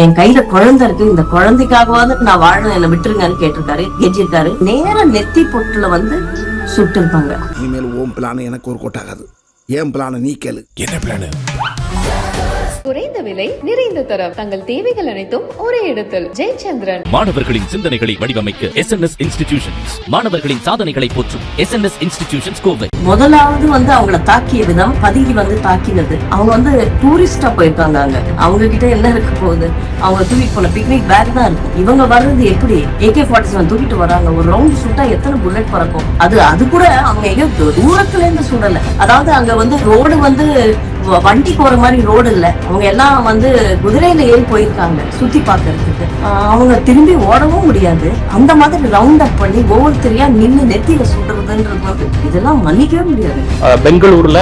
என் கையில குழந்தை இருக்கு. இந்த குழந்தைக்காகவாவது நான் வாழணும். என்ன விட்டுருங்கன்னு கேட்டிருக்காரு. கெஞ்சிருக்காரு நேரா நெத்தி பொட்டுல வந்து சுட்டு இருப்பாங்க இனிமேல் ஓம் பிளான் எனக்கு ஒரு கொட்டாகாது ஏன் பிளான நீ கேளு. என்ன பிளான் குறைந்த விலை நிறைந்த தரம். தங்கள் தேவைகள் அனைத்தும் ஒரே இடத்தில். ஜெயச்சந்திரன். மாணவர்களின் சிந்தனைகளை வடிவமைக்க எஸ் என் எஸ் இன்ஸ்டிடியூஷன்ஸ் மாணவர்களின் சாதனைகளை போற்றும் S N S institutions Kovai. முதலாவது வந்து அவங்கள தாக்கிய விதம் பதுங்கி வந்து தாக்கினது. அவங்க வந்து டூரிஸ்டா போயிருக்காங்க அங்க அவங்க கிட்ட என்ன இருக்க போகுது? அவங்க தூக்கிட்டு போன பிக்னிக் பேக் தான் இருக்கும் இவங்க வர்றது எப்படி? ஏகே ஃபார்ட்டி செவன் தூக்கிட்டு வராங்க. ஒரு ரவுண்ட் சுட்டா எத்தனை புல்லட் பறக்கும்? அது அது கூட அவங்க எங்க தூரத்துல இருந்து சுடல. அதாவது அங்க வந்து ரோடு வந்து வண்டி போற மாதிரி ரோடு இல்ல. அவங்க எல்லாம் வந்து குதிரையில ஏறி போயிருக்காங்க சுத்தி பார்க்கறதுக்கு. அவங்க திரும்பி ஓடவும் முடியாது. அந்த மாதிரி ரவுண்ட் அப் பண்ணி ஒவ்வொருத்தரையா நின்னு நெத்தியில சுடுறதுன்றது இதெல்லாம் மன்னிக்கவே முடியாது. பெங்களூர்ல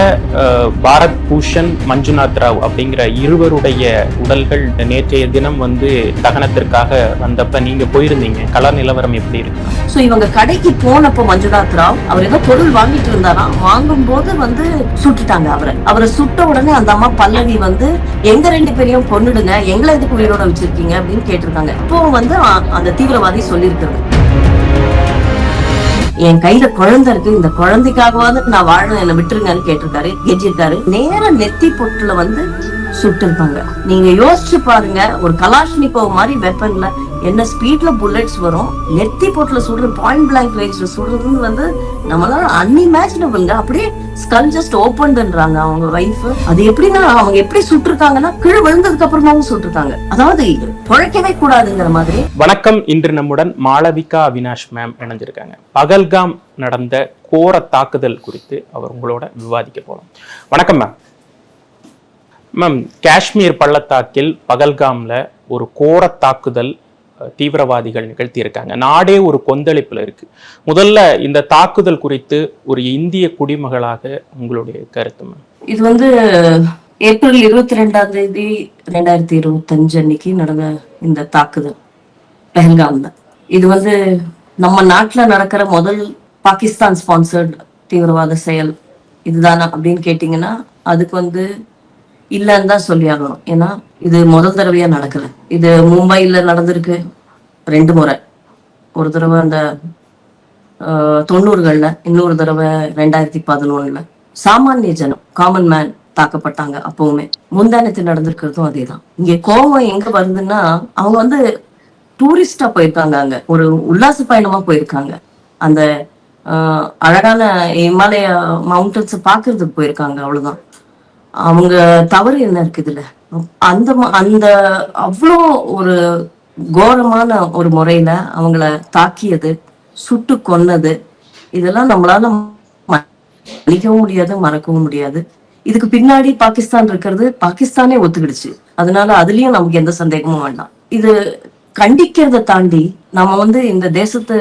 பாரத் பூஷன் மஞ்சுநாத் ராவ் அப்படிங்கிற இருவருடைய உடல்கள் நேற்றைய தினம் வந்து தகனத்திற்காக வந்தப்ப நீங்க போயிருந்தீங்க. கள நிலவரம் எப்படி இருக்கு? சோ இவங்க கடைக்கு போனப்போ மஞ்சுநாத் ராவ் அவர் ஏதோ பொருள் வாங்கிட்டு இருந்தாராம். வாங்கும் போது வந்து சுட்டுட்டாங்க அவரை. அவரை சுட்ட உடனே அந்த அம்மா பல்லவி வந்து எங்க ரெண்டு பேரையும் பொண்ணுடுங்க எங்களை எதுக்கு உயிரோட வச்சிருக்கீங்க அப்படின்னு கேட்டிருக்காங்க. இப்போ வந்து அந்த தீவிரவாதி சொல்லியிருக்கிறது என் கையில குழந்தை இருக்கு இந்த குழந்தைக்காகவாவது நான் வாழணும் என்ன விட்டுருங்கன்னு கேட்டிருக்காரு கெஞ்சிருக்காரு நேரா நெத்தி பொட்டுல வந்து சுட்டு இருப்பாங்க நீங்க யோசிச்சு பாருங்க ஒரு கலாஷ்னிகோவ் மாதிரி வெப்பன்ல என்ன ஸ்பீட்ல புல்லட்ஸ் வரும் நெத்தி போட்டுல சுடுற பாயிண்ட் பிளாங்க் ரேஞ்ச்ல சுடுறது வந்து நம்மளால அன்இமேஜினபிள்ங்க அப்படியே ஸ்கல் ஜஸ்ட் ஓப்பன்ன்றாங்க அவங்க வைஃப் அது எப்படின்னா அவங்க எப்படி சுட்டிருக்காங்கன்னா கீழே விழுந்ததுக்கு அப்புறமாவும் சுட்டிருக்காங்க. அதாவது குழைக்கவே கூடாதுங்கிற மாதிரி. வணக்கம் இன்று நம்முடன் மாளவிகா அவினாஷ் மேம் இணைஞ்சிருக்காங்க. பகல்காம் நடந்த கோர தாக்குதல் குறித்து அவர் உங்களோட விவாதிக்க போறோம். வணக்கம் மேம் மேம் காஷ்மீர் பள்ளத்தாக்கில் பகல்காம்ல ஒரு கோர தாக்குதல் தீவிரவாதிகள் நிகழ்த்தியிருக்காங்க. நாடே ஒரு கொந்தளிப்புல இருக்கு. முதல்ல இந்த தாக்குதல் குறித்து ஒரு இந்திய குடிமகளாக உங்களுடைய கருத்து இது வந்து ஏப்ரல் இருபத்தி ரெண்டாம் தேதி ரெண்டாயிரத்தி இருபத்தஞ்சு அன்னைக்கு நடந்த இந்த தாக்குதல். பெஹல்காம்ல. இது வந்து நம்ம நாட்டுல நடக்கிற முதல் பாகிஸ்தான் ஸ்பான்சர்ட் தீவிரவாத செயல். இதுதானா அப்படின்னு கேட்டிங்கன்னா அதுக்கு வந்து இல்லைன்னு தான் சொல்லி ஆகணும் ஏன்னா இது முதல் தடவையா நடக்கல இது மும்பைல நடந்திருக்கு ரெண்டு முறை. ஒரு தடவை அந்த ஆஹ், தொண்ணூறுகள்ல இன்னொரு தடவை ரெண்டாயிரத்தி பதினொன்னுல. சாமானிய ஜனம் காமன் மேன் தாக்கப்பட்டாங்க அப்பவுமே. முந்தானத்தில் நடந்திருக்கிறதும் அதேதான். இங்க கோவம் எங்க வருதுன்னா அவங்க வந்து டூரிஸ்டா போயிருக்காங்க அங்க. ஒரு உல்லாச பயணமா போயிருக்காங்க. அந்த ஆஹ், அழகான இமாலய மவுண்டன்ஸ் பாக்குறதுக்கு போயிருக்காங்க அவ்வளவுதான். அவங்க தவறு என்ன இருக்கு இதுல அந்த அந்த அவ்வளோ ஒரு கோரமான ஒரு முறையில அவங்கள தாக்கியது சுட்டு கொன்னது இதெல்லாம் நம்மளால மன்னிக்கவும் முடியாது மறக்கவும் முடியாது. இதுக்கு பின்னாடி பாகிஸ்தான் இருக்கிறது பாகிஸ்தானே ஒத்துக்கிடுச்சு. அதனால அதுலயும் நமக்கு எந்த சந்தேகமும் வேண்டாம். இது கண்டிக்கிறத தாண்டி நம்ம வந்து இந்த தேசத்து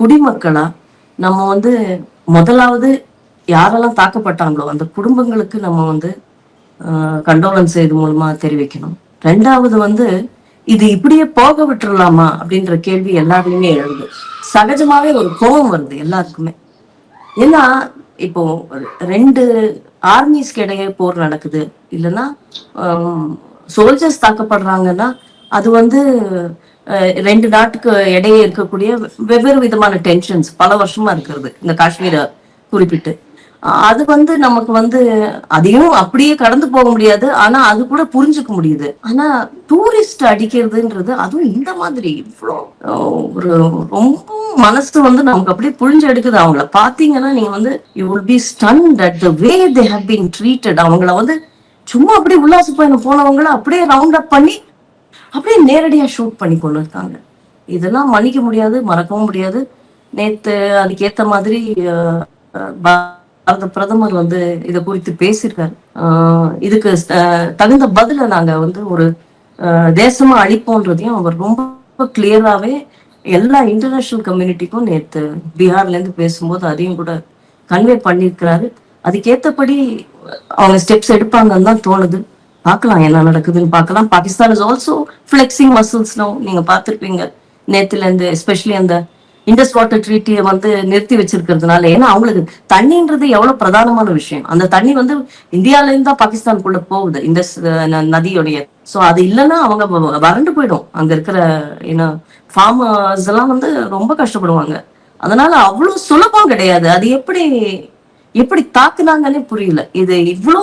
குடிமக்களா நம்ம வந்து முதலாவது யாரெல்லாம் தாக்கப்பட்டாங்களோ அந்த குடும்பங்களுக்கு நம்ம வந்து கண்டோலன்ஸ் இது மூலமா தெரிவிக்கணும். ரெண்டாவது வந்து இது இப்படியே போக விட்டுறலாமா அப்படின்ற கேள்வி எல்லாருமே எழுது. சகஜமாவே ஒரு கோபம் வருது எல்லாருக்குமே. ஏன்னா இப்போ ரெண்டு ஆர்மிஸ்க்கு இடையே போர் நடக்குது. இல்லைன்னா சோல்ஜர்ஸ் தாக்கப்படுறாங்கன்னா அது வந்து ரெண்டு நாட்டுக்கு இடையே இருக்கக்கூடிய வெவ்வேறு விதமான டென்ஷன்ஸ் பல வருஷமா இருக்கிறது. இந்த காஷ்மீரை குறிப்பிட்டு. அது வந்து நமக்கு வந்து அதையும் அப்படியே கடந்து போக முடியாது. ஆனா அது கூட புரிஞ்சுக்க முடியுது. ஆனா டூரிஸ்ட் அடிக்கிறதுன்றது அதுவும் இந்த மாதிரி இவ்வளோ ஒரு ரொம்ப மனசு வந்து நமக்கு அப்படியே புழிஞ்சு எடுக்குது. அவங்கள பாத்தீங்கன்னா நீங்க வந்து you will be stunned at the way they have been treated அவங்கள வந்து சும்மா அப்படியே உல்லாச பயணம் போனவங்கள அப்படியே ரவுண்ட் அப் பண்ணி அப்படியே நேரடியா ஷூட் பண்ணி கொண்டு இருக்காங்க. இதெல்லாம் மன்னிக்க முடியாது மறக்கவும் முடியாது. நேத்து அதுக்கேத்த மாதிரி அந்த பிரதமர் வந்து இத குறித்து பேசியிருக்காரு. இதுக்கு தகுந்த பதில நாங்க வந்து ஒரு தேசமா அழிப்போன்றதையும் அவர் ரொம்ப கிளியராவே எல்லா இன்டர்நேஷனல் கம்யூனிட்டிக்கும் நேத்து பீகார்ல இருந்து பேசும்போது அதையும் கூட கன்வே பண்ணியிருக்கிறாரு. அதுக்கேத்தபடி அவங்க ஸ்டெப்ஸ் எடுப்பாங்கன்னு தான் தோணுது. பார்க்கலாம் என்ன நடக்குதுன்னு பார்க்கலாம். Pakistan is also flexing muscles நீங்க பார்த்துருப்பீங்க. நேத்துல இருந்து எஸ்பெஷலி அந்த இண்டஸ் வாட்டர் ட்ரீட்டியை வந்து நிறுத்தி வச்சிருக்கிறதுனால ஏன்னா அவங்களுக்கு தண்ணின்றது எவ்வளவு பிரதானமான விஷயம். அந்த தண்ணி வந்து இந்தியால இருந்து தான் பாகிஸ்தானுக்குள்ள போகுது. இண்டஸ் நதியுடைய. சோ அது இல்லைன்னா அவங்க வ- வறண்டு போயிடும். அங்க இருக்கிற ஏன்னா ஃபார்மர்ஸ் எல்லாம் வந்து ரொம்ப கஷ்டப்படுவாங்க. அதனால அவ்வளவு சுலபம் கிடையாது. அது எப்படி எப்படி தாக்குனாங்கன்னே புரியல. இது இவ்வளோ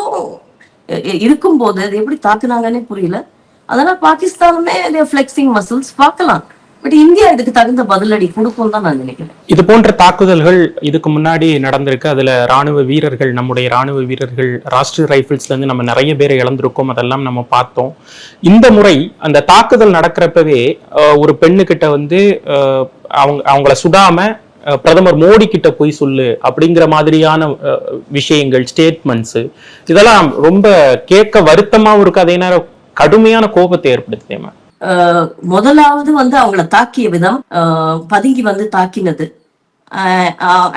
இருக்கும் போது இருக்கும்போது அது எப்படி தாக்குனாங்கன்னே புரியல. அதனால பாகிஸ்தானுமே ஃபிளெக்சிங் மசில்ஸ் பார்க்கலாம். பட் இந்தியா இதுக்கு தகுந்த பதிலடி கொடுக்கும் தான் நான் நினைக்கிறேன். இது போன்ற தாக்குதல்கள் இதுக்கு முன்னாடி நடந்திருக்கு. அதுல ராணுவ வீரர்கள் நம்முடைய ராணுவ வீரர்கள் ராஷ்டிரிய ரைபிள்ஸ்ல இருந்து நம்ம நிறைய பேரை இழந்திருக்கோம். அதெல்லாம் நம்ம பார்த்தோம். இந்த முறை அந்த தாக்குதல் நடக்கிறப்பவே அஹ், ஒரு பெண்ணுகிட்ட வந்து அவங்க அவங்கள சுடாம அஹ், பிரதமர் மோடி கிட்ட போய் சொல்லு அப்படிங்கிற மாதிரியான விஷயங்கள் ஸ்டேட்மெண்ட்ஸ் இதெல்லாம் ரொம்ப கேட்க வருத்தமாவும் இருக்கு. அதே நேரம் கடுமையான கோபத்தை ஏற்படுத்துதேமா முதலாவது வந்து அவங்கள தாக்கிய விதம் பதுங்கி வந்து தாக்கினது.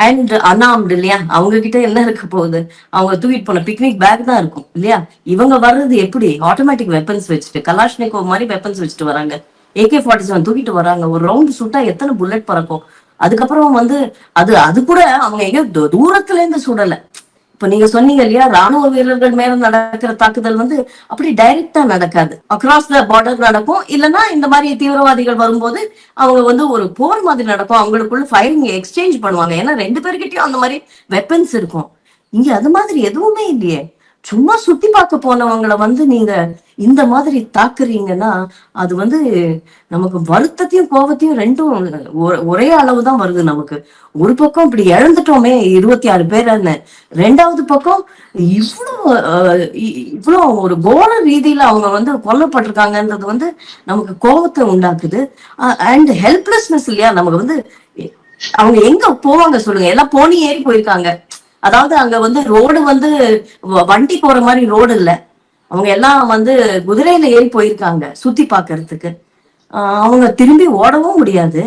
அண்ட் அனாம்டு இல்லையா? அவங்க கிட்ட என்ன இருக்க போகுது? அவங்க தூக்கிட்டு போன பிக்னிக் பேக் தான் இருக்கும் இல்லையா? இவங்க வர்றது எப்படி? ஆட்டோமேட்டிக் வெப்பன்ஸ் வச்சுட்டு கலாஷ்னிகோ மாதிரி வெப்பன்ஸ் வச்சுட்டு வராங்க. ஏகே ஃபார்ட்டி செவன் தூக்கிட்டு வராங்க. ஒரு ரவுண்ட் சுட்டா எத்தனை புல்லட் பறக்கும்? அதுக்கப்புறம் வந்து அது அது கூட அவங்க எங்கேயோ தூரத்துல இருந்து சுடல. இப்ப நீங்க சொன்னீங்க இல்லையா ராணுவ வீரர்கள் மேல நடக்கிற தாக்குதல் வந்து அப்படி டைரக்டா நடக்காது. அக்ராஸ் த பார்டர் நடக்கும். இல்லைன்னா இந்த மாதிரி தீவிரவாதிகள் வரும்போது அவங்க வந்து ஒரு போர் மாதிரி நடக்கும். அவங்களுக்குள்ள ஃபயரிங் எக்ஸ்சேஞ்ச் பண்ணுவாங்க. ஏன்னா ரெண்டு பேர்கிட்டயும் அந்த மாதிரி வெப்பன்ஸ் இருக்கும். இங்க அது மாதிரி எதுவுமே இல்லையே. சும்மா சுத்தி பார்க்க போனவங்களை வந்து நீங்க இந்த மாதிரி தாக்குறீங்கன்னா அது வந்து நமக்கு வருத்தத்தையும் கோபத்தையும் ரெண்டும் ஒரே அளவு தான் வருது நமக்கு. ஒரு பக்கம் இப்படி இழந்துட்டோமே இருபத்தி ஆறு பேர் ரெண்டாவது பக்கம் இவ்வளோ அஹ், இவ்வளோ ஒரு கோல ரீதியில அவங்க வந்து கொல்லப்பட்டிருக்காங்கன்றது வந்து நமக்கு கோபத்தை உண்டாக்குது. அண்ட் ஹெல்ப்லெஸ்னஸ் இல்லையா? நமக்கு வந்து அவங்க எங்க போவாங்க சொல்லுங்க. எல்லாம் போனி ஏறி போயிருக்காங்க. அதாவது அங்க வந்து ரோடு வந்து வ- வண்டி போற மாதிரி ரோடு இல்ல. அவங்க எல்லாம் வந்து குதிரையில ஏறி போயிருக்காங்க சுத்தி பாக்குறதுக்கு ஆஹ் அவங்க திரும்பி ஓடவும் முடியாது.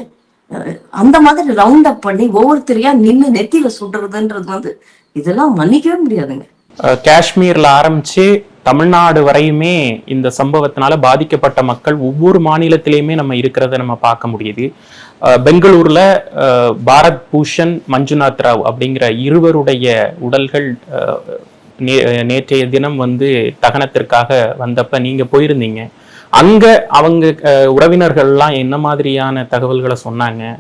அந்த மாதிரி ரவுண்ட் அப் பண்ணி ஒவ்வொருத்தரையா நின்னு நெத்தியில சுடுறதுன்றது வந்து இதெல்லாம் மன்னிக்கவே முடியாதுங்க. காஷ்மீர்ல ஆரம்பிச்சு தமிழ்நாடு வரையுமே இந்த சம்பவத்தினால பாதிக்கப்பட்ட மக்கள் ஒவ்வொரு மாநிலத்திலையுமே நம்ம இருக்கிறத நம்ம பார்க்க முடியுது. பெங்களூர்ல பாரத் பூஷன் மஞ்சுநாத் ராவ் அப்படிங்கிற இருவருடைய உடல்கள் அஹ், நே- நேற்றைய தினம் வந்து தகனத்திற்காக வந்தப்ப நீங்க போயிருந்தீங்க. அங்க அவங்க உறவினர்கள்லாம் என்ன மாதிரியான தகவல்களை சொன்னாங்க?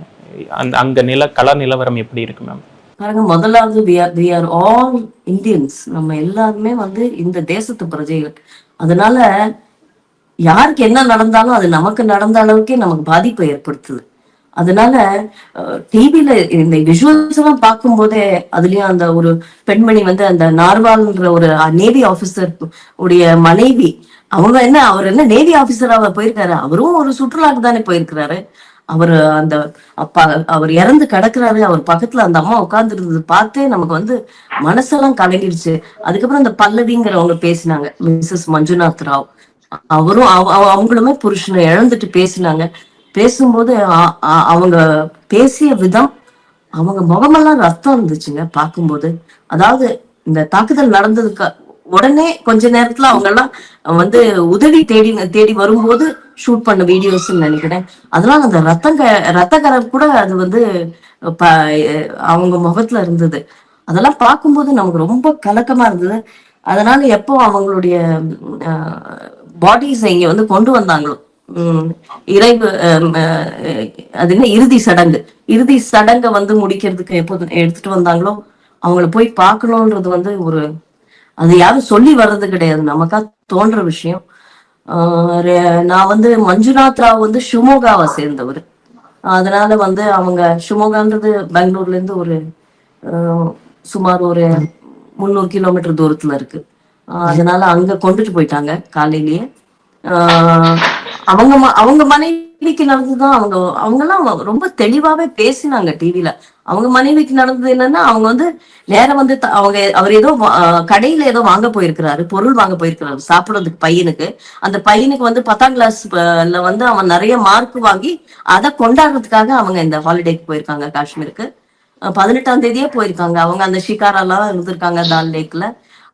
அந்த அங்க நில கள நிலவரம் எப்படி இருக்கு மேம்? பாருங்க முதலாவது we are we are all Indians நம்ம எல்லாருமே வந்து இந்த தேசத்து பிரஜைகள். அதனால யாருக்கு என்ன நடந்தாலும் அது நமக்கு நடந்த அளவுக்கே நமக்கு பாதிப்பை ஏற்படுத்துது. அதனால டிவில இந்த விஷுவல்ஸ் எல்லாம் பார்க்கும் போதே அதுலயும் அந்த ஒரு பெண்மணி வந்து அந்த நார்வால்ன்ற ஒரு நேவி ஆபீசர் உடைய மனைவி அவங்க என்ன அவர் என்ன நேவி ஆபீசராக போயிருக்காரு. அவரும் ஒரு சுற்றுலாக்கு தானே போயிருக்கிறாரு. அவர் அந்த அப்பா அவர் இறந்து கிடக்குறாரு. அவர் பக்கத்துல அந்த அம்மா உட்கார்ந்து இருந்தது பார்த்தே நமக்கு வந்து மனசெல்லாம் கலங்கிடுச்சு அதுக்கப்புறம் அந்த பல்லவிங்கிறவங்க பேசினாங்க மிஸ்ஸஸ் மஞ்சுநாத் ராவ். அவரும் அவ- அவ- அவங்களுமே புருஷனை இழந்துட்டு பேசினாங்க. பேசும்போது அ- அவங்க பேசிய விதம் அவங்க முகமெல்லாம் ரத்தம் இருந்துச்சுங்க பார்க்கும்போது. அதாவது இந்த தாக்குதல் நடந்ததுக்கு உடனே கொஞ்ச நேரத்துல அவங்க எல்லாம் வந்து உதவி தேடி தேடி வரும்போது ஷூட் பண்ண வீடியோஸ் நினைக்கிறேன். அதெல்லாம் அந்த ரத்தங்க க- ரத்த கூட அது வந்து ப- அவங்க முகத்துல இருந்தது. அதெல்லாம் பார்க்கும்போது நமக்கு ரொம்ப கலக்கமா இருந்தது. அதனால எப்போ அவங்களுடைய பாடிஸ் இங்க வந்து கொண்டு வந்தாங்களோ இறைவு அது என்ன இறுதி சடங்கு. இறுதி சடங்கை வந்து முடிக்கிறதுக்கு எப்போ எடுத்துட்டு வந்தாங்களோ அவங்கள போய் பார்க்கணுன்றது வந்து ஒரு அது யாரும் சொல்லி வர்றது கிடையாது. நமக்கா தோன்ற விஷயம். ஆஹ் நான் வந்து மஞ்சுநாத் ராவ் வந்து ஷிமோகாவை சேர்ந்தவர். அதனால வந்து அவங்க ஷிமோகான்றது பெங்களூர்ல இருந்து ஒரு ஆஹ், சுமார் ஒரு முந்நூறு கிலோமீட்டர் தூரத்துல இருக்கு. அதனால அங்க கொண்டுட்டு போயிட்டாங்க காலையிலேயே. ஆஹ் அவங்க ம- அவங்க மனைவிக்கு நடந்ததுதான் அவங்க அவங்க எல்லாம் ரொம்ப தெளிவாவே பேசினாங்க டிவில அவங்க மனைவிக்கு நடந்தது என்னன்னா அவங்க வந்து நேரம் வந்து த- அவங்க அவர் ஏதோ கடையில ஏதோ வாங்க போயிருக்கிறாரு பொருள் வாங்க போயிருக்கிறாரு சாப்பிடுறதுக்கு பையனுக்கு. அந்த பையனுக்கு வந்து பத்தாம் கிளாஸ் வந்து அவன் நிறைய மார்க் வாங்கி அதை கொண்டாடுறதுக்காக அவங்க இந்த ஹாலிடேக்கு போயிருக்காங்க காஷ்மீருக்கு. பதினெட்டாம் தேதியே போயிருக்காங்க. அவங்க அந்த ஷிகாராலாம் இருந்திருக்காங்க தால் லேக்ல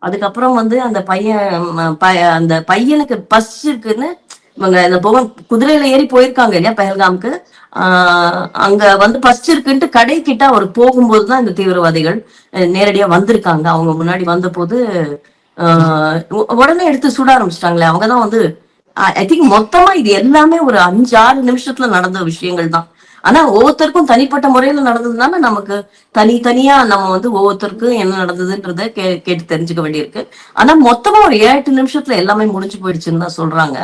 அதுக்கப்புறம் வந்து அந்த பையன் ப- அந்த பையனுக்கு பஸ் இருக்குன்னு இவங்க இந்த போக குதிரையில ஏறி போயிருக்காங்க இல்லையா பெஹல்காம்க்கு. ஆஹ் அங்க வந்து பஸ்ட் இருக்குன்ட்டு கடை கிட்ட அவர் போகும்போதுதான் இந்த தீவிரவாதிகள் அஹ், நேரடியா வந்திருக்காங்க. அவங்க முன்னாடி வந்தபோது ஆஹ், உடனே எடுத்து சுட ஆரம்பிச்சிட்டாங்களே. அவங்கதான் வந்து ஐ திங்க் மொத்தமா இது எல்லாமே ஒரு அஞ்சு ஆறு நிமிஷத்துல நடந்த விஷயங்கள் தான் ஆனா ஒவ்வொருத்தருக்கும் தனிப்பட்ட முறையில நடந்ததுனால நமக்கு தனித்தனியா நம்ம வந்து ஒவ்வொருத்தருக்கும் என்ன நடந்ததுன்றத கே கேட்டு தெரிஞ்சுக்க வேண்டியிருக்கு. ஆனா மொத்தமா ஒரு ஏழு எட்டு நிமிஷத்துல எல்லாமே முடிஞ்சு போயிடுச்சுன்னு தான் சொல்றாங்க.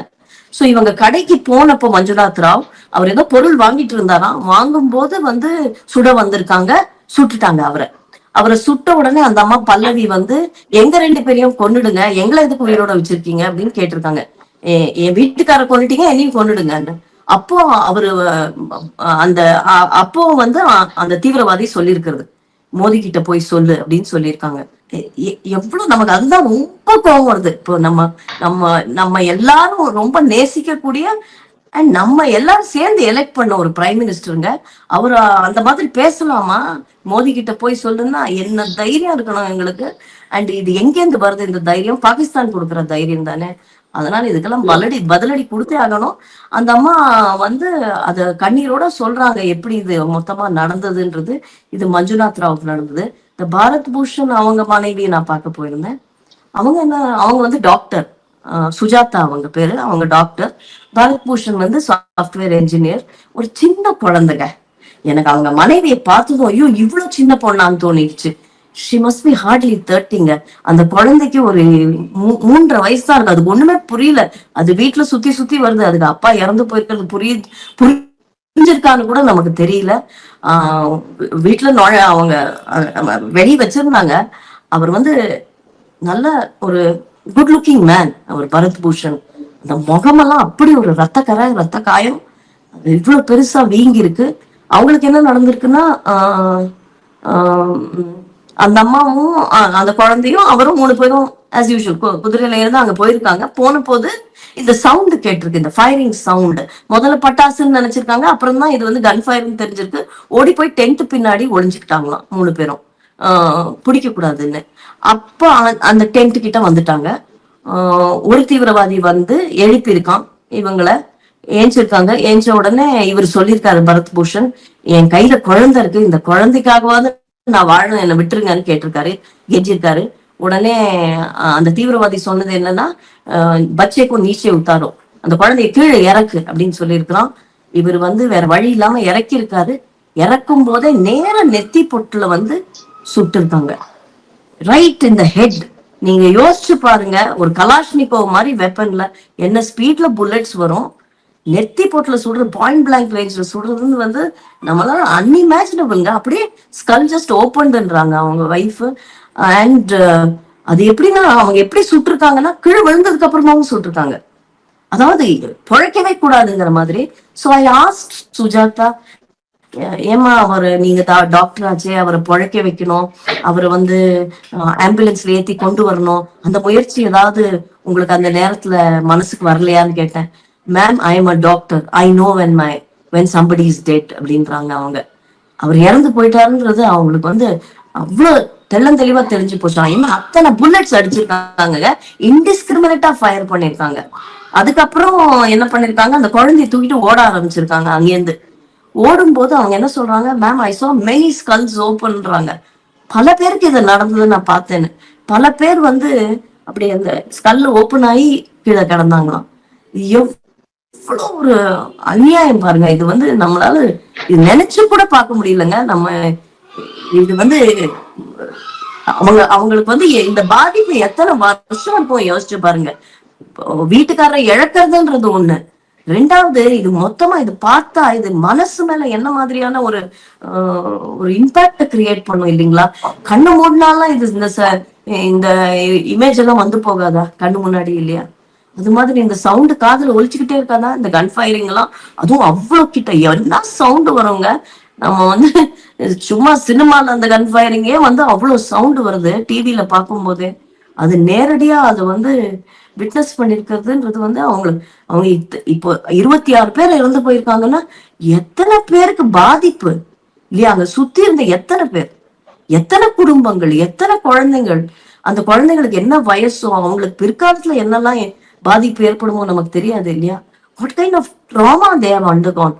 சோ இவங்க கடைக்கு போனப்போ மஞ்சுநாத் ராவ் அவர் ஏதோ பொருள் வாங்கிட்டு இருந்தாராம் வாங்கும் போது வந்து சுட வந்திருக்காங்க சுட்டுட்டாங்க அவரை. அவரை சுட்ட உடனே அந்த அம்மா பல்லவி வந்து எங்க ரெண்டு பேரையும் கொன்னுடுங்க எங்களை எதுக்கு உயிரோட வச்சிருக்கீங்க? அப்படின்னு கேட்டிருக்காங்க. என் வீட்டுக்கார கொன்னுட்டீங்க என்னையும் கொன்னுடுங்க அப்போ அவரு அந்த அப்போ வந்து அந்த தீவிரவாதி சொல்லியிருக்கிறது. மோதி கிட்ட போய் சொல்லு அப்படின்னு சொல்லியிருக்காங்க. எவ்வளவு நமக்கு அதுதான் ரொம்ப கோவம் வருது. இப்போ நம்ம நம்ம நம்ம எல்லாரும் ரொம்ப நேசிக்கக்கூடிய அண்ட் நம்ம எல்லாரும் சேர்ந்து எலெக்ட் பண்ண ஒரு பிரைம் மினிஸ்டருங்க அவர் அந்த மாதிரி பேசலாமா? மோடி கிட்ட போய் சொல்லுன்னா என்ன தைரியம் இருக்கணும் எங்களுக்கு? அண்ட் இது எங்கேருந்து வருது இந்த தைரியம்? பாகிஸ்தான் கொடுக்குற தைரியம் தானே? அதனால இதுக்கெல்லாம் பதிலடி பதிலடி கொடுத்தே ஆகணும். அந்த அம்மா வந்து அத கண்ணீரோட சொல்றாங்க எப்படி இது மொத்தமா நடந்ததுன்றது. இது மஞ்சுநாத் ராவுக்கு நடந்தது. இந்த பாரத் பூஷன் அவங்க மனைவியை நான் பார்க்க போயிருந்தேன். அவங்க என்ன அவங்க வந்து டாக்டர். சுஜாதா அவங்க பேரு அவங்க டாக்டர். பாரத் பூஷன் வந்து சாஃப்ட்வேர் என்ஜினியர். ஒரு சின்ன குழந்தைங்க. எனக்கு அவங்க மனைவியை பார்த்ததும் ஐயோ இவ்வளவு சின்ன பொண்ணான்னு தோணிடுச்சு. ஷி மஸ்ட் பி ஹார்ட்லி தேர்ட்டிங்க அந்த குழந்தைக்கு ஒரு மூ- மூன்றரை வயசு தான் இருக்கு. அதுக்கு ஒண்ணுமே புரியல. அது வீட்டுல சுத்தி சுத்தி வருது. அதுக்கு அப்பா இறந்து போயிருக்கிறது புரிய புரிஞ்சிருக்கான்னு கூட நமக்கு தெரியல. ஆஹ் வீட்டுல நுழ அவங்க வெளி வச்சிருந்தாங்க. அவர் வந்து நல்ல ஒரு குட் லுக்கிங் மேன் அவர் பரத் பூஷன் அந்த முகமெல்லாம் அப்படி ஒரு ரத்த கரை ரத்த காயம் அது இவ்வளவு பெருசா வீங்கி இருக்கு அவங்களுக்கு என்ன நடந்திருக்குன்னா ஆஹ் ஆஹ் அந்த அம்மாவும் ஆஹ் அந்த குழந்தையும் அவரும் மூணு பேரும் ஆஸ் யூஷுவல் குதிரையில இருந்து அங்க போயிருக்காங்க. போன போது இந்த சவுண்ட் கேட்டிருக்கு இந்த ஃபயரிங் சவுண்ட் முதல்ல பட்டாசுன்னு நினைச்சிருக்காங்க அப்புறம் தான் இது வந்து கன் ஃபயர்னு தெரிஞ்சிருக்கு. ஓடி போய் டென்ட் பின்னாடி ஒளிஞ்சுக்கிட்டாங்களாம் மூணு பேரும். ஆஹ் பிடிக்க கூடாதுன்னு அப்ப அந்த டென்ட் கிட்ட வந்துட்டாங்க. ஆஹ் ஒரு தீவிரவாதி வந்து எழுப்பியிருக்கான் இவங்கள ஏஞ்சிருக்காங்க. ஏஞ்ச உடனே இவர் சொல்லியிருக்காரு பரத் பூஷன் என் கையில குழந்தை இருக்கு இந்த குழந்தைக்காகவாது நான் வாழணும் என்னை விட்டுருங்கன்னு கேட்டிருக்காரு கெஞ்சிருக்காரு உடனே அந்த தீவிரவாதி சொன்னது என்னன்னா பச்சைக்கும் நீச்சே உத்தாரோ அந்த குழந்தைய கீழே இறக்கு அப்படின்னு சொல்லியிருக்கிறான். இவர் வந்து வேற வழி இல்லாம இறக்கி இருக்காரு இறக்கும் போதே நேர நெத்தி பொட்டுல வந்து சுட்டிருக்காங்க. ரைட் இந்த ஹெட் நீங்க யோசிச்சு பாருங்க ஒரு கலாஷ்னிகோவ் மாதிரி வெப்பன்ல என்ன ஸ்பீட்ல புல்லட்ஸ் வரும் நெத்தி போட்டுல சுடுறது பாயிண்ட் பிளாங்க் ரேஞ்சில் சுடுறதுன்னு வந்து நம்மளால அன்இமேஜினபிள்ங்க அப்படியே ஸ்கல் ஜஸ்ட் ஓப்பன்டுன்றாங்க அவங்க ஒய்ஃப் அண்ட் அது எப்படின்னா அவங்க எப்படி சுட்டிருக்காங்கன்னா கீழே விழுந்ததுக்கு அப்புறமாவும் சுட்டிருக்காங்க. அதாவது பிழைக்கவே கூடாதுங்கிற மாதிரி. ஸோ ஐ ஆஸ்ட் சுஜாதா ஏமா ஏம்மா அவர் நீங்க டாக்டர் ஆச்சே அவரை புழைக்க வைக்கணும் அவரை வந்து ஆம்புலன்ஸ்ல ஏத்தி கொண்டு வரணும் அந்த முயற்சி ஏதாவது உங்களுக்கு அந்த நேரத்துல மனசுக்கு வரலையான்னு கேட்டேன். Ma'am I am a doctor I know when my when somebody is dead அப்படின்றாங்க அவங்க. அவர் இறந்து போயிட்டாருன்றது அவங்களுக்கு வந்து அவ்வளவு தெள்ளந்தெளிவா தெரிஞ்சு போச்சான் அத்தனை புல்லட்ஸ் அடிச்சிருக்காங்க இன்டிஸ்கிரிமினேட்டா ஃபயர் பண்ணிருக்காங்க. அதுக்கப்புறம் என்ன பண்ணிருக்காங்க? அந்த குழந்தைய தூக்கிட்டு ஓட ஆரம்பிச்சிருக்காங்க அங்கேருந்து ஓடும்போது அவங்க என்ன சொல்றாங்க? Ma'am I saw many skulls ஓப்பன்றாங்க பல பேருக்கு இது நடந்தது நான் பார்த்தேன்னு. பல பேர் வந்து அப்படி அந்த ஸ்கல் ஓப்பன் ஆகி கீழே கிடந்தாங்களாம். அவ்வளோ ஒரு அநியாயம் பாருங்க. இது வந்து நம்மளால இது நினைச்சு கூட பார்க்க முடியலங்க. நம்ம இது வந்து அவங்க அவங்களுக்கு வந்து இந்த பாதிப்பு எத்தனை வருஷம் இருக்கும் யோசிச்சு பாருங்க. வீட்டுக்காரரை இழக்கிறதுன்றது ஒண்ணு. ரெண்டாவது இது மொத்தமா இது பார்த்தா இது மனசு மேல என்ன மாதிரியான ஒரு ஆஹ், ஒரு இம்பாக்ட கிரியேட் பண்ணும் இல்லைங்களா? கண்ணு மூடினாலாம் இது இந்த இந்த இமேஜ் எல்லாம் வந்து போகாதா? கண்ணு முன்னாடி இல்லையா? அது மாதிரி இந்த சவுண்டு காதுல ஒழிச்சுக்கிட்டே இருக்காதா? இந்த கன் ஃபயரிங் எல்லாம். அதுவும் அவ்வளவு கிட்ட. என்ன சவுண்டு வருங்க? நம்ம வந்து சும்மா சினிமால அந்த கன் ஃபயரிங்கே வந்து அவ்வளவு சவுண்டு வருது. டிவியில பார்க்கும்போதே. அது நேரடியா அது வந்து விட்னஸ் பண்ணிருக்கிறதுன்றது வந்து அவங்களுக்கு அவங்க இப்போ இருபத்தி ஆறு பேர் இறந்து போயிருக்காங்கன்னா எத்தனை பேருக்கு பாதிப்பு? இல்லையா? அங்க சுத்தி இருந்த எத்தனை பேர்? எத்தனை குடும்பங்கள்? எத்தனை குழந்தைகள்? அந்த குழந்தைங்களுக்கு என்ன வயசோ அவங்களுக்கு பிற்காலத்துல என்னெல்லாம் பாதிப்பு ஏற்படுமோ நமக்கு தெரியாது இல்லையா? What kind of trauma they've undergone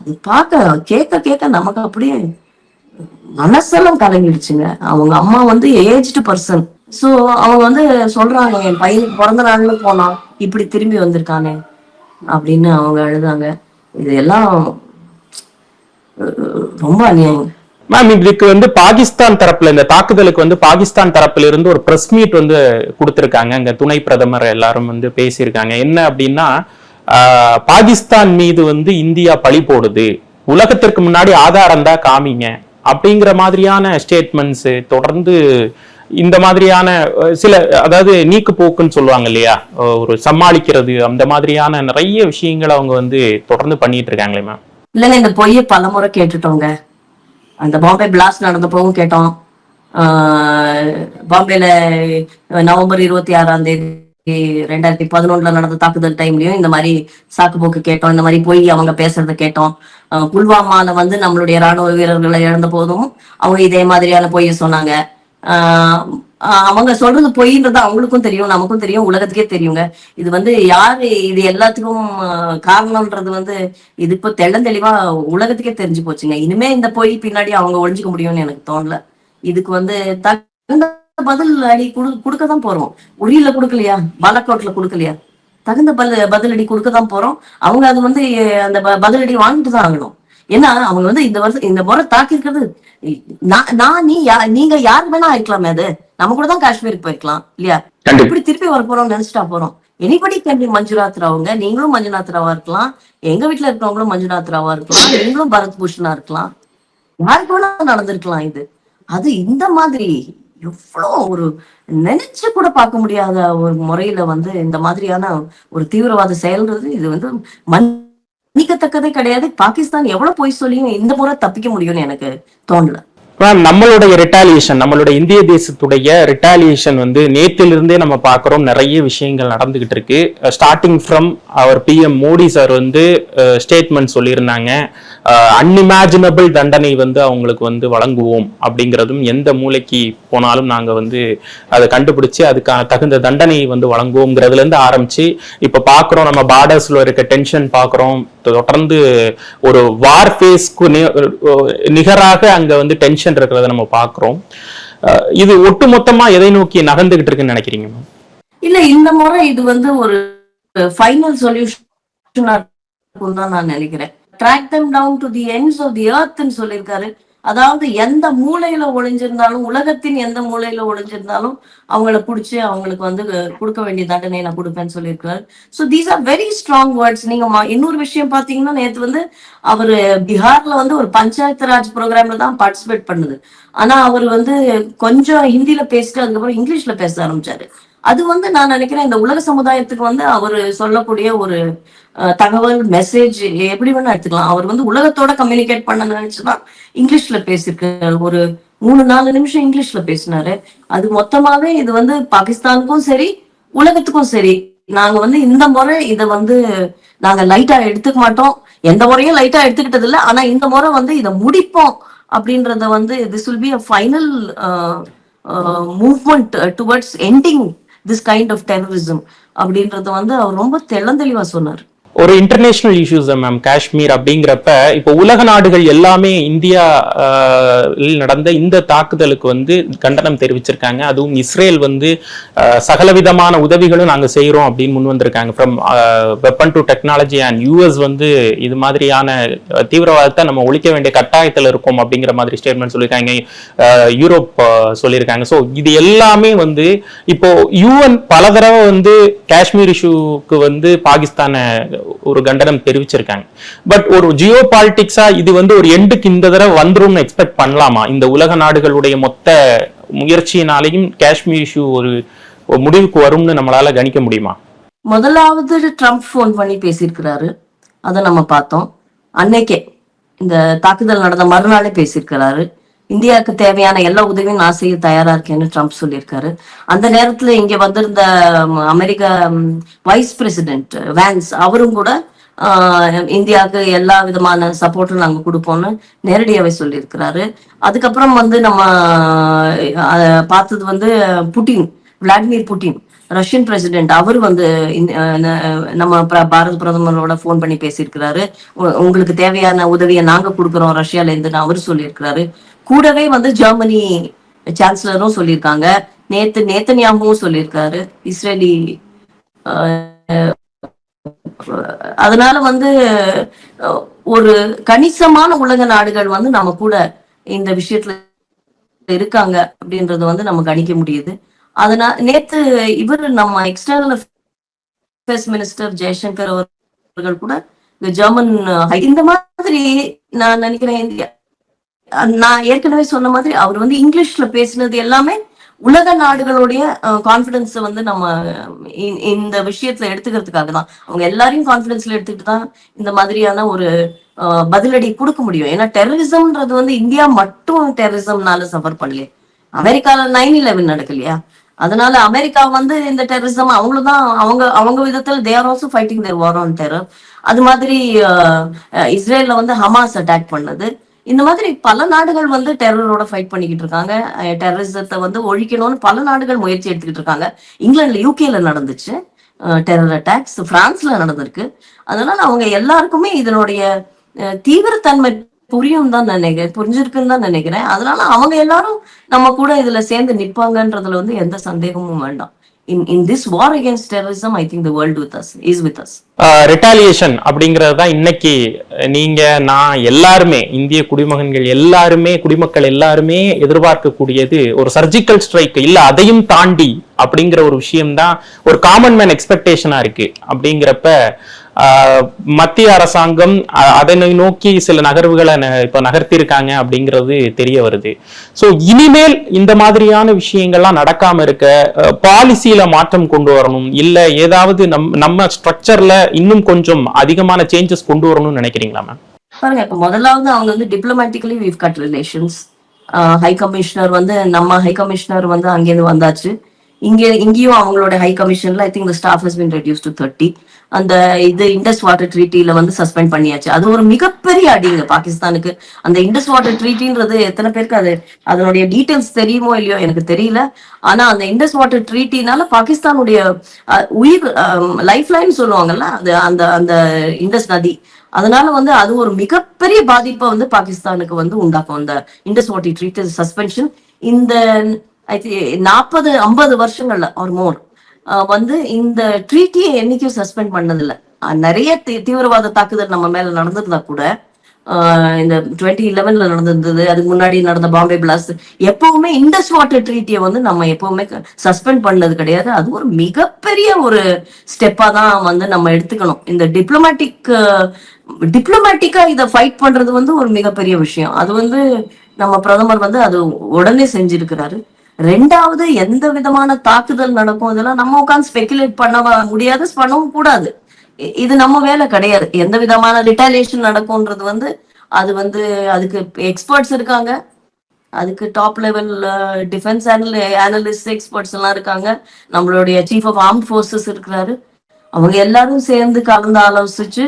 அது பார்க்க கேட்க கேட்க நமக்கு அப்படியே மனசெல்லாம் கலங்கிடுச்சுங்க. அவங்க அம்மா வந்து ஏஜ்டு பர்சன் ஸோ அவங்க வந்து சொல்றாங்க என் பையனுக்கு பிறந்த நாள்னு போனான் இப்படி திரும்பி வந்திருக்கானே அப்படின்னு அவங்க அழுதாங்க. இது எல்லாம் ரொம்ப அநியாயம். மேம் இதுக்கு வந்து பாகிஸ்தான் தரப்புல இந்த தாக்குதலுக்கு வந்து பாகிஸ்தான் தரப்புல இருந்து ஒரு பிரஸ் மீட் வந்து கொடுத்திருக்காங்க. அங்க துணை பிரதமர் எல்லாரும் வந்து பேசியிருக்காங்க. என்ன அப்படின்னா ஆஹ், பாகிஸ்தான் மீது வந்து இந்தியா பழி போடுது. உலகத்திற்கு முன்னாடி ஆதாரம் தான் காமிங்க. அப்படிங்கிற மாதிரியான ஸ்டேட்மெண்ட்ஸ் தொடர்ந்து இந்த மாதிரியான சில அதாவது நீக்கு போக்குன்னு சொல்லுவாங்க இல்லையா? ஒரு சமாளிக்கிறது அந்த மாதிரியான நிறைய விஷயங்களை அவங்க வந்து தொடர்ந்து பண்ணிட்டு இருக்காங்களே மேம் இல்லைங்க இந்த பொய்யை பலமுறை கேட்டுட்டோங்க. அந்த பாம்பே பிளாஸ்ட் நடந்தப்பவும் கேட்டோம். ஆஹ் பாம்பேல நவம்பர் இருபத்தி ஆறாம் தேதி ரெண்டாயிரத்தி பதினொன்னுல நடந்த தாக்குதல் டைம்லயும் இந்த மாதிரி சாக்கு போக்கு கேட்டோம். இந்த மாதிரி போய் அவங்க பேசுறத கேட்டோம். புல்வாமால வந்து நம்மளுடைய ராணுவ வீரர்களை இழந்த போதும் அவங்க இதே மாதிரியான பொய்ய சொன்னாங்க. ஆஹ் அவங்க சொல்றது பொய்ன்றது அவங்களுக்கும் தெரியும் நமக்கும் தெரியும் உலகத்துக்கே தெரியுங்க. இது வந்து யாரு இது எல்லாத்துக்கும் காரணம்ன்றது வந்து இது இப்போ தெள்ளந்தெளிவா உலகத்துக்கே தெரிஞ்சு போச்சுங்க. இனிமே இந்த பொய் பின்னாடி அவங்க ஒழிஞ்சுக்க முடியும்னு எனக்கு தோணல. இதுக்கு வந்து தகுந்த பதில் அடி குடு கொடுக்க தான் போறோம். உரியல கொடுக்கலையா? பாலக்கோட்ல கொடுக்கலையா? தகுந்த பதில் பதிலடி கொடுக்க தான் போறோம். அவங்க அது வந்து அந்த ப- பதிலடி வாங்கிட்டு தான் ஆகணும். ஏன்னா அவங்க வந்து இந்த வருஷம் இந்த முறை தாக்கியிருக்கிறது நான் நீ நீங்க யார் வேணா இருக்கலாமே அது. நம்ம கூட தான் காஷ்மீருக்கு போயிருக்கலாம் இல்லையா. இப்படி திருப்பி வர போறோம் நினைச்சிட்டா போறோம். எனிபடி கேன் பி மஞ்சுநாத் ராவுங்க நீங்களும் மஞ்சுநாத் ராவா இருக்கலாம். எங்க வீட்டுல இருக்கவங்களும் மஞ்சுநாத் ராவா இருக்கலாம். நீங்களும் பரத் பூஷனா இருக்கலாம். யாருக்கு வேணா நடந்திருக்கலாம் இது. அது இந்த மாதிரி எவ்வளோ ஒரு நினைச்சு கூட பார்க்க முடியாத ஒரு முறையில வந்து இந்த மாதிரியான ஒரு தீவிரவாத செயல்ன்றது இது வந்து நீக்கத்தக்கதே கிடையாது. பாகிஸ்தான் எவ்வளவு பொய் சொல்லியும் இந்த முறை தப்பிக்க முடியும்னு எனக்கு தோணல. நம்மளுடைய ரிட்டாலியேஷன் நம்மளுடைய இந்திய தேசத்துடைய ரிட்டாலியேஷன் வந்து நேத்திலிருந்தே நம்ம பார்க்குறோம். நிறைய விஷயங்கள் நடந்துகிட்டு இருக்கு. Starting from our PM Modi sir வந்து ஸ்டேட்மெண்ட் சொல்லியிருந்தாங்க. அன்இமேஜினபிள் தண்டனை வந்து அவங்களுக்கு வந்து வழங்குவோம் அப்படிங்கிறதும் எந்த மூலைக்கு போனாலும் நாங்கள் வந்து அதை கண்டுபிடிச்சு அதுக்கான தகுந்த தண்டனையை வந்து வழங்குவோங்கிறதுலேருந்து ஆரம்பிச்சு இப்போ பார்க்குறோம் நம்ம பார்டர்ஸில் இருக்க டென்ஷன் பார்க்குறோம். தொடர்ந்து ஒரு வார் ஃபேஸ்க்கு நிகராக அங்கே வந்து டென்ஷன் இருக்கிறத நம்ம பார்க்குறோம். இது ஒட்டுமொத்தமா எதை நோக்கி நகர்ந்துகிட்டு இருக்குன்னு நினைக்கிறீங்க மேம்? இல்ல இந்த முறை இது வந்து ஒரு ஃபைனல் சொல்யூஷன் தான் நான் நினைக்கிறேன். Track them down to the ends of the எர்த்னு சொல்லியிருக்காரு. அதாவது எந்த மூலையில ஒளிஞ்சிருந்தாலும் உலகத்தின் எந்த மூலையில ஒளிஞ்சிருந்தாலும் அவங்கள புடிச்சு அவங்களுக்கு வந்து கொடுக்க வேண்டிய தண்டனை நான் கொடுப்பேன்னு சொல்லியிருக்காரு. So these are very strong words நீங்க இன்னொரு விஷயம் பாத்தீங்கன்னா நேத்து வந்து அவரு பீகார்ல வந்து ஒரு பஞ்சாயத்து ராஜ் ப்ரோக்ராம்ல தான் பார்ட்டிசிபேட் பண்ணுது. ஆனா அவர் வந்து கொஞ்சம் ஹிந்தியில பேசிட்டு அதுக்கப்புறம் இங்கிலீஷ்ல பேச ஆரம்பிச்சாரு. அது வந்து நான் நினைக்கிறேன் இந்த உலக சமுதாயத்துக்கு வந்து அவர் சொல்லக்கூடிய ஒரு தகவல் மெசேஜ் எப்படி வேணா எடுத்துக்கலாம். அவர் வந்து உலகத்தோட கம்யூனிகேட் பண்ண நினைச்சுதான் இங்கிலீஷ்ல பேசியிருக்காரு ஒரு மூணு நாலு நிமிஷம் இங்கிலீஷ்ல பேசினாரு. அது மொத்தமாவே இது வந்து பாகிஸ்தானுக்கும் சரி உலகத்துக்கும் சரி. நாங்க வந்து இந்த முறை இதை வந்து நாங்க லைட்டா எடுத்துக்க மாட்டோம். எந்த முறையும் லைட்டா எடுத்துக்கிட்டது இல்லை. ஆனா இந்த முறை வந்து இதை முடிப்போம் அப்படின்றத வந்து this will be a final movement towards ending this kind of terrorism அப்படின்றத வந்து அவர் ரொம்ப தெள்ளந்தெளிவா சொன்னார். ஒரு இன்டர்நேஷனல் இஷ்யூஸ் மேம் காஷ்மீர் அப்படிங்கிறப்ப இப்போ உலக நாடுகள் எல்லாமே இந்தியா நடந்த இந்த தாக்குதலுக்கு வந்து கண்டனம் தெரிவிச்சிருக்காங்க. அதுவும் இஸ்ரேல் வந்து சகலவிதமான உதவிகளும் நாங்கள் செய்கிறோம் அப்படின்னு முன் வந்திருக்காங்க. From weapon to technology and US வந்து இது மாதிரியான தீவிரவாதத்தை நம்ம ஒழிக்க வேண்டிய கட்டாயத்தில் இருக்கோம் அப்படிங்கிற மாதிரி ஸ்டேட்மெண்ட் சொல்லியிருக்காங்க. யூரோப் சொல்லியிருக்காங்க. ஸோ இது எல்லாமே வந்து இப்போ யூஎன் பல தடவை வந்து காஷ்மீர் இஷ்யூக்கு வந்து பாகிஸ்தானை ஒரு கண்டனம் தெரிவிச்சிருக்காங்க. பட் ஒரு ஜியோ பாலிடிக்ஸா இது வந்து ஒரு எண்டுக்கு இந்த தடவை வந்துரும்னு எக்ஸ்பெக்ட் பண்ணலாமா? இந்த உலக நாடுகளுடைய மொத்த முயற்சியினாலையும் காஷ்மீர் இஷ்யூ ஒரு ஒரு முடிவுக்கு வரும்னு நம்மளால கணிக்க முடியுமா? முதலாவது ட்ரம்ப் ஃபோன் பண்ணி பேசியிருக்கிறாரு. அதை நம்ம பார்த்தோம். அன்னைக்கே இந்த தாக்குதல் நடந்த மறுநாளே பேசியிருக்கிறாரு. இந்தியாவுக்கு தேவையான எல்லா உதவியும் நான் செய்ய தயாரா இருக்கேன்னு ட்ரம்ப் சொல்லியிருக்காரு. அந்த நேரத்துல இங்க வந்திருந்த அமெரிக்க வைஸ் பிரசிடென்ட் வேன்ஸ் அவரும் கூட ஆஹ், இந்தியாவுக்கு எல்லா விதமான சப்போர்ட்டும் நாங்க கொடுப்போம்னு நேரடியாவே சொல்லியிருக்கிறாரு. அதுக்கப்புறம் வந்து நம்ம பார்த்தது வந்து Putin Vladimir Putin Russian president. அவர் வந்து இந்த, நம்ம பிர- பாரத பிரதமரோட ஃபோன் பண்ணி பேசியிருக்கிறாரு. உ- உங்களுக்கு தேவையான உதவியை நாங்க கொடுக்குறோம் ரஷ்யால இருந்து அவர் சொல்லியிருக்கிறாரு. கூடவே வந்து ஜெர்மனி சான்சலரும் சொல்லியிருக்காங்க. நேத்து நேத்தன்யாகவும் சொல்லியிருக்காரு. இஸ்ரேலி அதனால வந்து ஒரு கணிசமான உலக நாடுகள் வந்து நம்ம கூட இந்த விஷயத்துல இருக்காங்க அப்படின்றது வந்து நம்ம கணிக்க முடியுது. அதனால நேத்து இவர் நம்ம எக்ஸ்டர்னல் அஃபேர்ஸ் மினிஸ்டர் ஜெய்சங்கர் அவர்கள் கூட இந்த ஜெர்மன் இந்த மாதிரி நான் நினைக்கிறேன் இந்தியா நான் ஏற்கனவே சொன்ன மாதிரி அவர் வந்து இங்கிலீஷ்ல பேசினது எல்லாமே உலக நாடுகளுடைய கான்பிடன்ஸ் வந்து நம்ம இந்த விஷயத்துல எடுத்துக்கிறதுக்காக தான் அவங்க எல்லாரையும் கான்பிடன்ஸ்ல எடுத்துக்கிட்டு தான் இந்த மாதிரியான ஒரு பதிலடி கொடுக்க முடியும். ஏன்னா டெரரிசம்ன்றது வந்து இந்தியா மட்டும் டெரரிசம்னால சஃபர் பண்ணலையே. அமெரிக்கால நைன் இலவன் நடக்கலையா? அதனால அமெரிக்கா வந்து இந்த டெரரிசம் அவங்களும் தான் அவங்க அவங்க விதத்துல they're also fighting their war on terror அது மாதிரி இஸ்ரேல்ல வந்து ஹமாஸ் அட்டாக் பண்ணது. இந்த மாதிரி பல நாடுகள் வந்து டெரரோட ஃபைட் பண்ணிக்கிட்டு இருக்காங்க. டெரரிசத்தை வந்து ஒழிக்கணும்னு பல நாடுகள் முயற்சி எடுத்துக்கிட்டு இருக்காங்க. இங்கிலாந்துல யூகேல நடந்துச்சு. டெரர் அட்டாக்ஸ் பிரான்ஸ்ல நடந்திருக்கு. அதனால அவங்க எல்லாருக்குமே இதனுடைய தீவிரத்தன்மை புரியும் தான் நினைக்கிறேன். புரிஞ்சிருக்குன்னு தான் நினைக்கிறேன். அதனால அவங்க எல்லாரும் நம்ம கூட இதுல சேர்ந்து நிப்பாங்கன்றதுல வந்து எந்த சந்தேகமும் வேண்டாம். In in this war against terrorism I think the world with us is with us retaliation அப்படிங்கிறது தான் இன்னைக்கு நீங்க நான் எல்லாருமே இந்திய குடிமகன்கள் எல்லாருமே குடிமக்கள் எல்லாருமே எதிர்பார்க்கக்கூடியது ஒரு சர்ஜிக்கல் ஸ்ட்ரைக் இல்ல அதையும் தாண்டி அப்படிங்கிற ஒரு விஷயம்தான் ஒரு காமன் மேன் எக்ஸ்பெக்டேஷனா இருக்கு. அப்படிங்கிறப்ப மத்திய அரசாங்கம் அதனை நோக்கி சில நகர்வுகளை ந- இப்ப நகர்த்தியிருக்காங்க அப்படிங்கிறது தெரிய வருது. சோ இனிமேல் இந்த மாதிரியான விஷயங்கள்லாம் நடக்காம இருக்க பாலிசியில மாற்றம் கொண்டு வரணும் இல்ல ஏதாவது நம் நம்ம ஸ்ட்ரக்சர்ல இன்னும் கொஞ்சம் அதிகமான சேஞ்சஸ் கொண்டு வரணும்னு நினைக்கிறீங்களா மேம் பாருங்க முதலாவது அவங்க வந்து diplomatically we've cut relations high commissioner வந்து நம்ம ஹை கமிஷனர் வந்து அங்கேருந்து வந்தாச்சு. இங்க இங்கேயும் அவங்களோட high கமிஷன்ல I think staff has been reduce to thirty அந்த இது இண்டஸ் வாட்டர் ட்ரீட்டில வந்து சஸ்பெண்ட் பண்ணியாச்சு. அது ஒரு மிகப்பெரிய அடிங்க பாகிஸ்தானுக்கு. அந்த இண்டஸ் வாட்டர் ட்ரீட்டின்றது எத்தனை பேருக்கு அது அதனுடைய டீட்டெயில்ஸ் தெரியுமோ இல்லையோ எனக்கு தெரியல. ஆனா அந்த இண்டஸ் வாட்டர் ட்ரீட்டினால பாகிஸ்தானுடைய அஹ், உயிர் லைஃப் லைன் சொல்லுவாங்கல்ல அது அந்த அந்த இண்டஸ் நதி. அதனால வந்து அது ஒரு மிகப்பெரிய பாதிப்பை வந்து பாகிஸ்தானுக்கு வந்து உண்டாக்கும். அந்த இண்டஸ் வாட்டர் ட்ரீட் சஸ்பென்ஷன் இந்த ஐ நாற்பது ஐம்பது வருஷங்கள்ல ஒரு மோர் வந்து இந்த ட்ரீட்டியை என்னைக்கும் சஸ்பெண்ட் பண்ணதில்ல. நிறைய தீ- தீவிரவாத தாக்குதல் நம்ம மேல நடந்திருந்தா கூட ஆஹ் இந்த டுவெண்ட்டி லெவன்ல நடந்திருந்தது அதுக்கு முன்னாடி நடந்த பாம்பே பிளாஸ்ட் எப்பவுமே இண்டஸ் வாட்டர் ட்ரீட்டியை வந்து நம்ம எப்பவுமே சஸ்பெண்ட் பண்ணது கிடையாது. அது ஒரு மிகப்பெரிய ஒரு ஸ்டெப்பா தான் வந்து நம்ம எடுத்துக்கணும். இந்த டிப்ளமேட்டிக் டிப்ளமேட்டிக்கா இதை ஃபைட் பண்றது வந்து ஒரு மிகப்பெரிய விஷயம். அது வந்து நம்ம பிரதமர் வந்து அது உடனே செஞ்சிருக்கிறாரு. ரெண்டாவது எந்த விதமான தாக்குதல் நடக்கும் இதெல்லாம் நம்ம உட்காந்து ஸ்பெகுலேட் பண்ண முடியாது பண்ணவும் கூடாது. இது நம்ம வேலை கிடையாது. எந்த விதமான ரிட்டாலியேஷன் நடக்கும்ன்றது வந்து அது வந்து அதுக்கு எக்ஸ்பர்ட்ஸ் இருக்காங்க. அதுக்கு top level defence analyst experts எல்லாம் இருக்காங்க. நம்மளுடைய சீஃப் ஆஃப் ஆர்ம் ஃபோர்ஸஸ் இருக்கிறாரு. அவங்க எல்லாரும் சேர்ந்து கலந்து ஆலோசிச்சு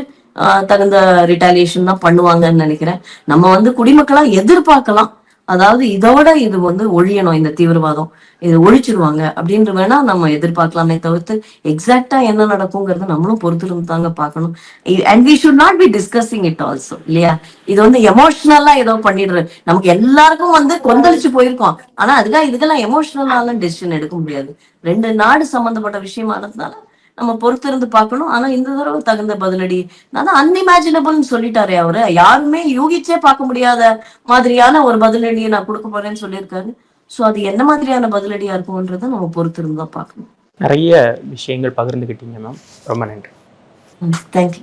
தகுந்த ரிட்டாலியேஷன் தான் பண்ணுவாங்கன்னு நினைக்கிறேன். நம்ம வந்து குடிமக்களா எதிர்பார்க்கலாம். அதாவது இதோட இது வந்து ஒழியணும் இந்த தீவிரவாதம். இது ஒழிச்சிருவாங்க அப்படின்ற வேணா நம்ம எதிர்பார்க்கலாமே தவிர்த்து எக்ஸாக்டா என்ன நடக்குங்கிறத நம்மளும் பொறுத்திருந்து தாங்க பார்க்கணும். And we should not be discussing it also இல்லையா? இது வந்து எமோஷனலா ஏதோ பண்ணிடுற நமக்கு எல்லாருக்கும் வந்து கொந்தளிச்சு போயிருக்கோம். ஆனா அதுக்காக இதுக்கெல்லாம் எமோஷனலால டெசிஷன் எடுக்க முடியாது. ரெண்டு நாடு சம்பந்தப்பட்ட விஷயமானதுனால நம்ம பொறுத்திருந்து பார்க்கணும். ஆனா இந்த தடவை தகுந்த பதிலடி. நான் அன்இமேஜினபிள்னு சொல்லிட்டாரே அவரு. யாருமே யூகிச்சே பார்க்க முடியாத மாதிரியான ஒரு பதிலடியை நான் கொடுக்க போறேன்னு சொல்லியிருக்காரு. சோ அது என்ன மாதிரியான பதிலடியா இருக்கும்ன்றதை நம்ம பொறுத்திருந்து தான் பார்க்கணும். நிறைய விஷயங்கள் பகிர்ந்துக்கிட்டீங்க மேம் ரொம்ப நன்றி. தேங்க்யூ